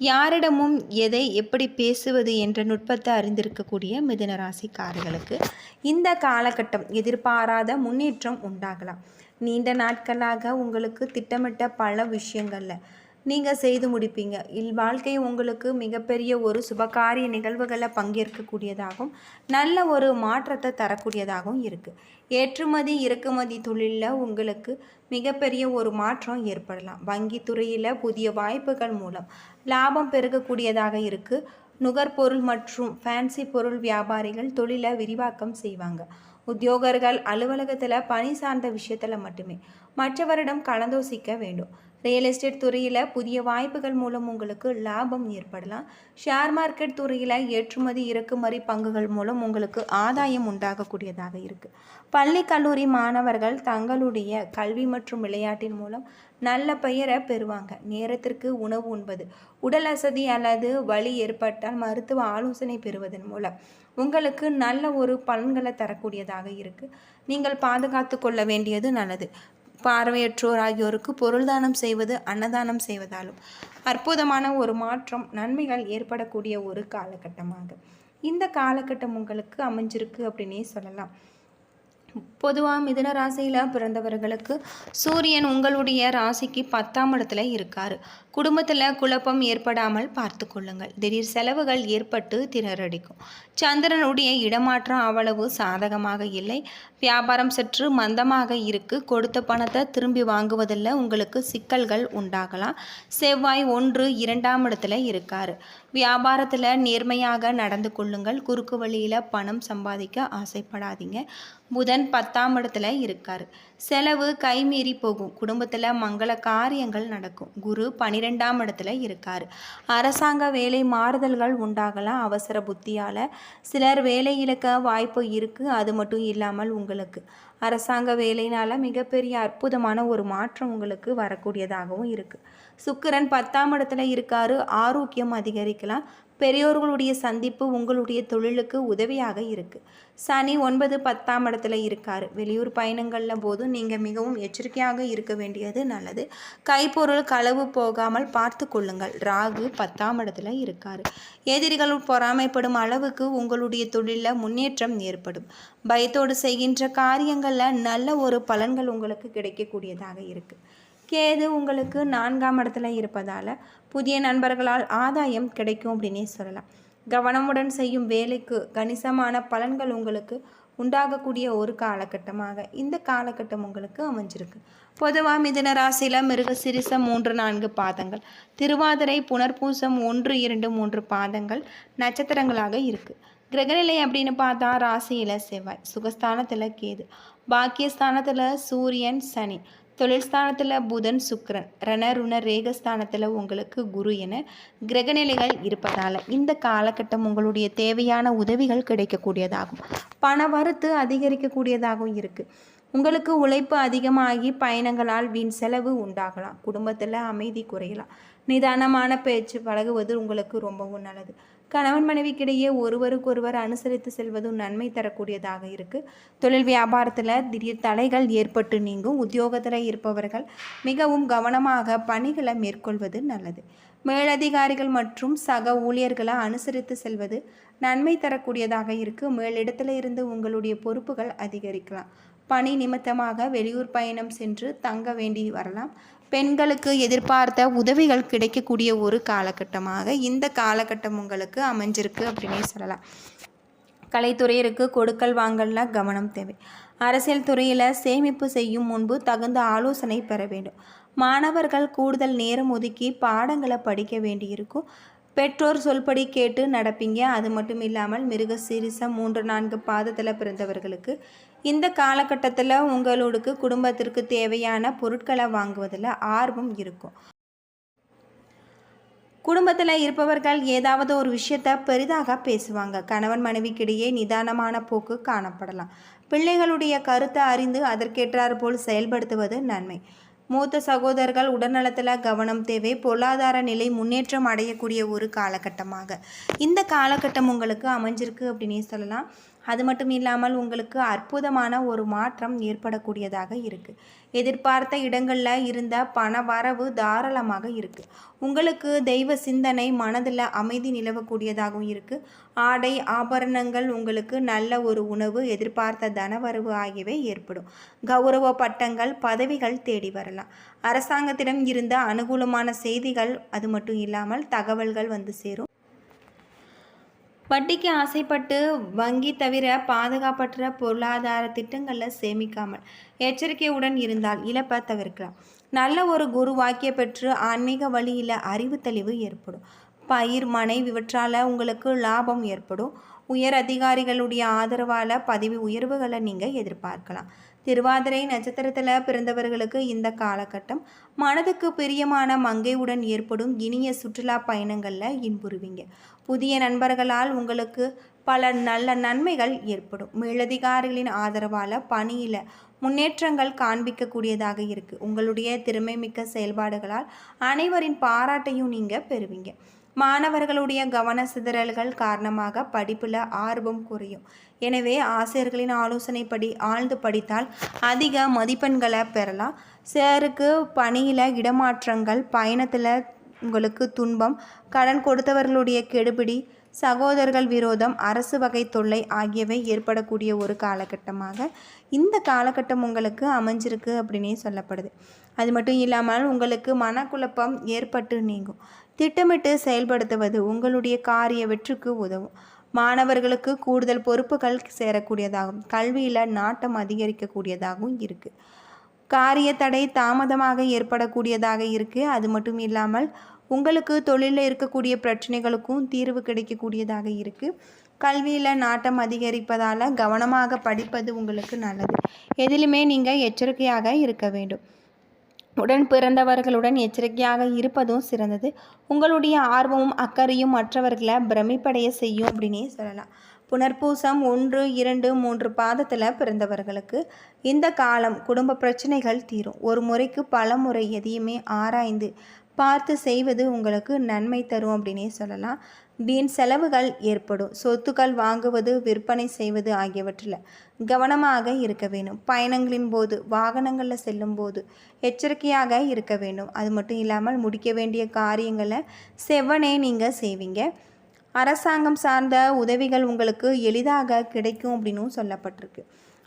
யாரிடமும் எதை எப்படி பேசுவது என்ற நுட்பத்தை அறிந்திருக்கக்கூடிய மிதுனராசிக்காரர்களுக்கு இந்த காலகட்டம் எதிர்பாராத முன்னேற்றம் உண்டாகலாம். நீண்ட நாட்களாக உங்களுக்கு திட்டமிட்ட பல விஷயங்களில் நீங்கள் செய்து முடிப்பீங்க. இல் வாழ்க்கை உங்களுக்கு மிகப்பெரிய ஒரு சுபகாரிய நிகழ்வுகளை பங்கேற்கக்கூடியதாகவும் நல்ல ஒரு மாற்றத்தை தரக்கூடியதாகவும் இருக்குது ஏற்றுமதி இறக்குமதி தொழிலில் உங்களுக்கு மிகப்பெரிய ஒரு மாற்றம் ஏற்படலாம். வங்கி துறையில் புதிய வாய்ப்புகள் மூலம் லாபம் பெருகக்கூடியதாக இருக்குது நுகர்பொருள் மற்றும் ஃபேன்சி பொருள் வியாபாரிகள் தொழிலை விரிவாக்கம் செய்வாங்க. உத்தியோகர்கள் அலுவலகத்தில் பணி சார்ந்த விஷயத்தில் மட்டுமே மற்றவரிடம் கலந்தோசிக்க வேண்டும். ரியல் எஸ்டேட் துறையில் புதிய வாய்ப்புகள் மூலம் உங்களுக்கு லாபம் ஏற்படலாம். ஷேர் மார்க்கெட் துறையில் ஏற்றுமதி இறக்குமதி பங்குகள் மூலம் உங்களுக்கு ஆதாயம் உண்டாகக்கூடியதாக இருக்குது பள்ளி கல்லூரி மாணவர்கள் தங்களுடைய கல்வி மற்றும் விளையாட்டின் மூலம் நல்ல பெயரை பெறுவாங்க. நேரத்திற்கு உணவு உண்பது உடல் அசதி அல்லது வலி ஏற்பட்டால் மருத்துவ ஆலோசனை பெறுவதன் மூலம் உங்களுக்கு நல்ல ஒரு பலன்களை தரக்கூடியதாக இருக்குது நீங்கள் பாதுகாத்து கொள்ள வேண்டியது நல்லது. பார்வையற்றோர் ஆகியோருக்கு பொருள்தானம் செய்வது அன்னதானம் செய்வதாலும் அற்புதமான ஒரு மாற்றம் நன்மைகள் ஏற்படக்கூடிய ஒரு காலகட்டமாக. இந்த காலகட்டம் உங்களுக்கு அமைஞ்சிருக்கு அப்படின்னே சொல்லலாம். பொதுவாக மிதுன ராசியில் பிறந்தவர்களுக்கு சூரியன் உங்களுடைய ராசிக்கு பத்தாம் இடத்துல இருக்கார். குடும்பத்தில் குழப்பம் ஏற்படாமல் பார்த்து கொள்ளுங்கள். திடீர் செலவுகள் ஏற்பட்டு திணறடிக்கும். சந்திரனுடைய இடமாற்றம் அவ்வளவு சாதகமாக இல்லை. வியாபாரம் சற்று மந்தமாக இருக்கு. கொடுத்த பணத்தை திரும்பி வாங்குவதில் உங்களுக்கு சிக்கல்கள் உண்டாகலாம். செவ்வாய் ஒன்று இரண்டாம் இடத்துல இருக்கார். வியாபாரத்தில் நேர்மையாக நடந்து கொள்ளுங்கள். குறுக்கு வழியில் பணம் சம்பாதிக்க ஆசைப்படாதீங்க. புதன் பத்தாம் இடத்துல இருக்கார். செலவு கைமீறி போகும். குடும்பத்தில் மங்கள காரியங்கள் நடக்கும். குரு பனிரெண்டாம் இடத்துல இருக்கார். அரசாங்க வேலை மாறுதல்கள் உண்டாகலாம் அவசர புத்தியால். சிலர் வேலை இழக்க வாய்ப்பு இருக்குது அது மட்டும் இல்லாமல் உங்களுக்கு. அரசாங்க வேலையினால் மிகப்பெரிய அற்புதமான ஒரு மாற்றம் உங்களுக்கு வரக்கூடியதாகவும் இருக்குது சுக்கிரன் பத்தாம் இடத்துல இருக்காரு ஆரோக்கியம் அதிகரிக்கலாம். பெரியோர்களுடைய சந்திப்பு உங்களுடைய தொழிலுக்கு உதவியாக இருக்குது சனி ஒன்பது பத்தாம் இடத்துல இருக்கார். வெளியூர் பயணங்களில் போதும் நீங்கள் மிகவும் எச்சரிக்கையாக இருக்க வேண்டியது நல்லது. கைப்பொருள் களவு போகாமல் பார்த்து கொள்ளுங்கள். ராகு பத்தாம் இடத்துல இருக்கார். எதிரிகள் பொறாமைப்படும் அளவுக்கு உங்களுடைய தொழிலில் முன்னேற்றம் ஏற்படும். பயத்தோடு செய்கின்ற காரியங்களில் நல்ல ஒரு பலன்கள் உங்களுக்கு கிடைக்கக்கூடியதாக இருக்குது கேது உங்களுக்கு நான்காம் இடத்துல இருப்பதால் புதிய நண்பர்களால் ஆதாயம் கிடைக்கும் அப்படின்னே சொல்லலாம். கவனமுடன் செய்யும் வேலைக்கு கணிசமான பலன்கள் உங்களுக்கு உண்டாகக்கூடிய ஒரு காலகட்டமாக இந்த காலகட்டம் உங்களுக்கு அமைஞ்சிருக்கு. பொதுவாக மிதன ராசியில் மிருக சிரிசம் மூன்று நான்கு பாதங்கள் திருவாதிரை புனர்பூசம் ஒன்று இரண்டு மூன்று பாதங்கள் நட்சத்திரங்களாக இருக்குது கிரகநிலை அப்படின்னு பார்த்தா ராசியில் செவ்வாய் சுகஸ்தானத்தில் கேது பாக்கியஸ்தானத்தில் சூரியன் சனி. தொழில் ஸ்தானத்தில் புதன் சுக்கரன். ரண ருண ரேகஸ்தானத்தில் உங்களுக்கு குரு என கிரகநிலைகள் இருப்பதால் இந்த காலகட்டம் உங்களுடைய தேவையான உதவிகள் கிடைக்கக்கூடியதாகும். பண வரத்து அதிகரிக்கக்கூடியதாகவும் இருக்குது உங்களுக்கு உழைப்பு அதிகமாகி பயணங்களால் வீண் செலவு உண்டாகலாம். குடும்பத்தில் அமைதி குறையலாம். நிதானமான பேச்சு பழகுவது உங்களுக்கு ரொம்பவும் நல்லது. கணவன் மனைவிக்கிடையே ஒருவருக்கொருவர் அனுசரித்து செல்வதும் நன்மை தரக்கூடியதாக இருக்குது தொழில் வியாபாரத்தில் திடீர் தடைகள் ஏற்பட்டு நீங்கும். உத்தியோகத்தில் இருப்பவர்கள் மிகவும் கவனமாக பணிகளை மேற்கொள்வது நல்லது. மேலதிகாரிகள் மற்றும் சக ஊழியர்களை அனுசரித்து செல்வது நன்மை தரக்கூடியதாக இருக்குது மேலிடத்தில் இருந்து உங்களுடைய பொறுப்புகள் அதிகரிக்கலாம். பணி நிமித்தமாக வெளியூர் பயணம் சென்று தங்க வேண்டி வரலாம். பெண்களுக்கு எதிர்பார்த்த உதவிகள் கிடைக்கக்கூடிய ஒரு காலகட்டமாக இந்த காலகட்டம் உங்களுக்கு அமைஞ்சிருக்கு அப்படின்னே சொல்லலாம். கலைத்துறையிற்கு கொடுக்கல் வாங்கல்ல கவனம் தேவை. அரசியல் துறையில் சேமிப்பு செய்யும் முன்பு தகுந்த ஆலோசனை பெற வேண்டும். மாணவர்கள் கூடுதல் நேரம் ஒதுக்கி பாடங்களை படிக்க வேண்டியிருக்கும். பெற்றோர் சொல்படி கேட்டு நடப்பீங்க. அது மட்டும் இல்லாமல் மிருக சீரிசம் மூன்று நான்கு பாதத்தில் பிறந்தவர்களுக்கு இந்த காலகட்டத்தில் உங்களுக்கு குடும்பத்திற்கு தேவையான பொருட்களை வாங்குவதில் ஆர்வம் இருக்கும். குடும்பத்தில் இருப்பவர்கள் ஏதாவது ஒரு விஷயத்தை பெரிதாக பேசுவாங்க. கணவன் மனைவிக்கிடையே நிதானமான போக்கு காணப்படலாம். பிள்ளைகளுடைய கருத்தை அறிந்து அதற்கேற்றாற்போல் செயல்படுத்துவது நன்மை. மூத்த சகோதரர்கள் உடல்நலத்தில் கவனம் தேவை. பொருளாதார நிலை முன்னேற்றம் அடையக்கூடிய ஒரு காலகட்டமாக. இந்த காலகட்டம் உங்களுக்கு அமைஞ்சிருக்கு அப்படின்னே சொல்லலாம். அது மட்டும் இல்லாமல் உங்களுக்கு அற்புதமான ஒரு மாற்றம் ஏற்படக்கூடியதாக இருக்குது எதிர்பார்த்த இடங்களில் இருந்த பண வரவு தாராளமாக இருக்குது உங்களுக்கு தெய்வ சிந்தனை மனதில் அமைதி நிலவக்கூடியதாகவும் இருக்குது ஆடை ஆபரணங்கள் உங்களுக்கு நல்ல ஒரு உணவு எதிர்பார்த்த தனவரவு ஆகியவை ஏற்படும். கௌரவ பட்டங்கள் பதவிகள் தேடி வரலாம். அரசாங்கத்திடம் இருந்த அனுகூலமான செய்திகள் அது மட்டும் இல்லாமல் தகவல்கள் வந்து சேரும். வட்டிக்கு ஆசைப்பட்டு வங்கி தவிர பாதுகாப்பற்ற பொருளாதார திட்டங்களில் சேமிக்காமல் எச்சரிக்கையுடன் இருந்தால் இழப்பை தவிர்க்கலாம். நல்ல ஒரு குரு வாக்கிய பெற்று ஆன்மீக வழியில் அறிவு தெளிவு ஏற்படும். பயிர் மனை இவற்றால் உங்களுக்கு லாபம் ஏற்படும். உயர் அதிகாரிகளுடைய ஆதரவால் பதவி உயர்வுகளை நீங்கள் எதிர்பார்க்கலாம். திருவாதிரை நட்சத்திரத்தில் பிறந்தவர்களுக்கு இந்த காலகட்டம். மனதுக்கு பிரியமான மங்கையுடன் ஏற்படும் இனிய சுற்றுலா பயணங்களில் இன்புறுவீங்க. புதிய நண்பர்களால் உங்களுக்கு பல நல்ல நன்மைகள் ஏற்படும். மேலதிகாரிகளின் ஆதரவால் பணியில் முன்னேற்றங்கள் காண்பிக்கக்கூடியதாக இருக்குது உங்களுடைய திறமை மிக்க செயல்பாடுகளால் அனைவரின் பாராட்டையும் நீங்கள் பெறுவீங்க. மாணவர்களுடைய கவன சிதறல்கள் காரணமாக படிப்பில் ஆர்வம் குறையும். எனவே ஆசிரியர்களின் ஆலோசனைப்படி ஆழ்ந்து படித்தால் அதிக மதிப்பெண்களை பெறலாம். சிலருக்கு பணியில் இடமாற்றங்கள் பயணத்தில் உங்களுக்கு துன்பம் கடன் கொடுத்தவர்களுடைய கெடுபிடி சகோதரர்கள் விரோதம் அரசு வகை தொல்லை ஆகியவை ஏற்படக்கூடிய ஒரு காலகட்டமாக இந்த காலகட்டம் உங்களுக்கு அமைஞ்சிருக்கு அப்படின்னே சொல்லப்படுது. அது மட்டும் இல்லாமல் உங்களுக்கு மனக்குழப்பம் ஏற்பட்டு நீங்கும். திட்டமிட்டு செயல்படுத்துவது உங்களுடைய காரிய வெற்றிக்கு உதவும். மாணவர்களுக்கு கூடுதல் பொறுப்புகள் சேரக்கூடியதாகும். கல்வியில் நாட்டம் அதிகரிக்கக்கூடியதாகவும் இருக்குது காரிய தடை தாமதமாக ஏற்படக்கூடியதாக இருக்குது அது மட்டும் இல்லாமல் உங்களுக்கு தொழிலில் இருக்கக்கூடிய பிரச்சனைகளுக்கும் தீர்வு கிடைக்கக்கூடியதாக இருக்குது கல்வியில் நாட்டம் அதிகரிப்பதால் கவனமாக படிப்பது உங்களுக்கு நல்லது. எதிலுமே நீங்கள் எச்சரிக்கையாக இருக்க வேண்டும். உடன் பிறந்தவர்களுடன் எச்சரிக்கையாக இருப்பதும் சிறந்தது. உங்களுடைய ஆர்வமும் அக்கறையும் மற்றவர்களை பிரமிப்படைய செய்யும் அப்படின்னே சொல்லலாம். புனர்பூசம் ஒன்று இரண்டு மூன்று பாதத்தில் பிறந்தவர்களுக்கு இந்த காலம் குடும்ப பிரச்சனைகள் தீரும். ஒரு முறைக்கு பல முறை எதையுமே ஆராய்ந்து பார்த்து செய்வது உங்களுக்கு நன்மை தரும் அப்படின்னே சொல்லலாம். வீண் செலவுகள் ஏற்படும். சொத்துக்கள் வாங்குவது விற்பனை செய்வது ஆகியவற்றில் கவனமாக இருக்க வேண்டும். பயணங்களின் போது வாகனங்களில் செல்லும் போது எச்சரிக்கையாக இருக்க வேண்டும். அது மட்டும் இல்லாமல் முடிக்க வேண்டிய காரியங்களை செவ்வனே நீங்கள் செய்வீங்க. அரசாங்கம் சார்ந்த உதவிகள் உங்களுக்கு எளிதாக கிடைக்கும் அப்படின்னும் சொல்லப்பட்டிருக்கு.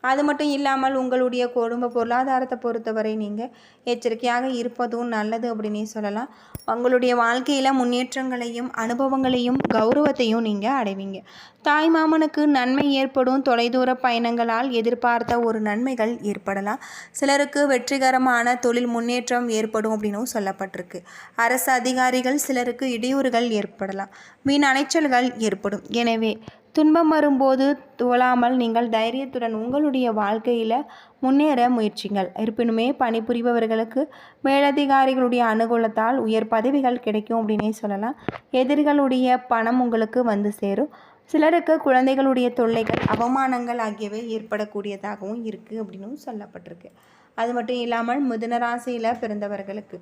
அது மட்டும் இல்லாமல் உங்களுடைய குடும்ப பொருளாதாரத்தை பொறுத்தவரை நீங்கள் எச்சரிக்கையாக இருப்பதும் நல்லது அப்படின்னே சொல்லலாம். உங்களுடைய வாழ்க்கையில் முன்னேற்றங்களையும் அனுபவங்களையும் கௌரவத்தையும் நீங்கள் அடைவீங்க. தாய் மாமனுக்கு நன்மை ஏற்படும் தொலைதூர பயணங்களால் எதிர்பார்த்த ஒரு நன்மைகள் ஏற்படலாம். சிலருக்கு வெற்றிகரமான தொழில் முன்னேற்றம் ஏற்படும் அப்படின்னும் சொல்லப்பட்டிருக்கு. அரசு அதிகாரிகள் சிலருக்கு இடையூறுகள் ஏற்படலாம். வீண் அலைச்சல்கள் ஏற்படும். எனவே துன்பம் வரும்போது துவளாமல் நீங்கள் தைரியத்துடன் உங்களுடைய வாழ்க்கையில் முன்னேற முயற்சிங்கள். இருப்பினுமே பணிபுரிபவர்களுக்கு மேலதிகாரிகளுடைய அனுகூலத்தால் உயர் பதவிகள் கிடைக்கும் அப்படின்னே சொல்லலாம். எதிரிகளுடைய பணம் உங்களுக்கு வந்து சேரும். சிலருக்கு குழந்தைகளுடைய தொல்லைகள் அவமானங்கள் ஆகியவை ஏற்படக்கூடியதாகவும் இருக்குது அப்படின்னும் சொல்லப்பட்டிருக்கு. அது மட்டும் இல்லாமல் மிதுனராசியில் பிறந்தவர்களுக்கு.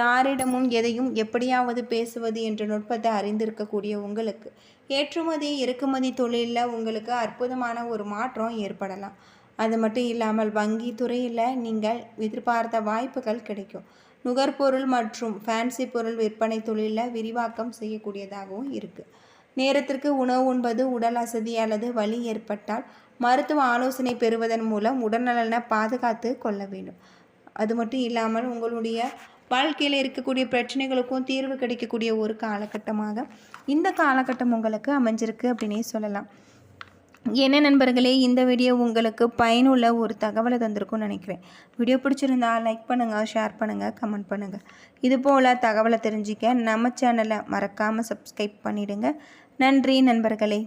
யாரிடமும் எதையும் எப்படியாவது பேசுவது என்ற நுட்பத்தை அறிந்திருக்கக்கூடிய உங்களுக்கு. ஏற்றுமதி இறக்குமதி தொழிலில் உங்களுக்கு அற்புதமான ஒரு மாற்றம் ஏற்படலாம். அது மட்டும் இல்லாமல் வங்கி துறையில் நீங்கள் எதிர்பார்த்த வாய்ப்புகள் கிடைக்கும். நுகர்பொருள் மற்றும் ஃபேன்சி பொருள் விற்பனை தொழிலில் விரிவாக்கம் செய்யக்கூடியதாகவும் இருக்குது நேரத்திற்கு உணவு உண்பது உடல் அசதி அல்லது வலி ஏற்பட்டால் மருத்துவ ஆலோசனை பெறுவதன் மூலம் உடல்நலனை பாதுகாத்து கொள்ள வேண்டும். அது மட்டும் இல்லாமல் உங்களுடைய வாழ்க்கையில் இருக்கக்கூடிய பிரச்சனைகளுக்கும் தீர்வு கிடைக்கக்கூடிய ஒரு காலகட்டமாக இந்த காலகட்டம் உங்களுக்கு அமைஞ்சிருக்கு அப்படின்னே சொல்லலாம். என்ன நண்பர்களே இந்த வீடியோ உங்களுக்கு பயனுள்ள ஒரு தகவலை தந்திருக்கும்னு நினைக்கிறேன். வீடியோ பிடிச்சிருந்தா லைக் பண்ணுங்கள் ஷேர் பண்ணுங்கள் கமெண்ட் பண்ணுங்கள் இது போல் தகவலை தெரிஞ்சிக்க நம்ம சேனலை மறக்காமல் சப்ஸ்கிரைப் பண்ணிவிடுங்க நன்றி நண்பர்களே.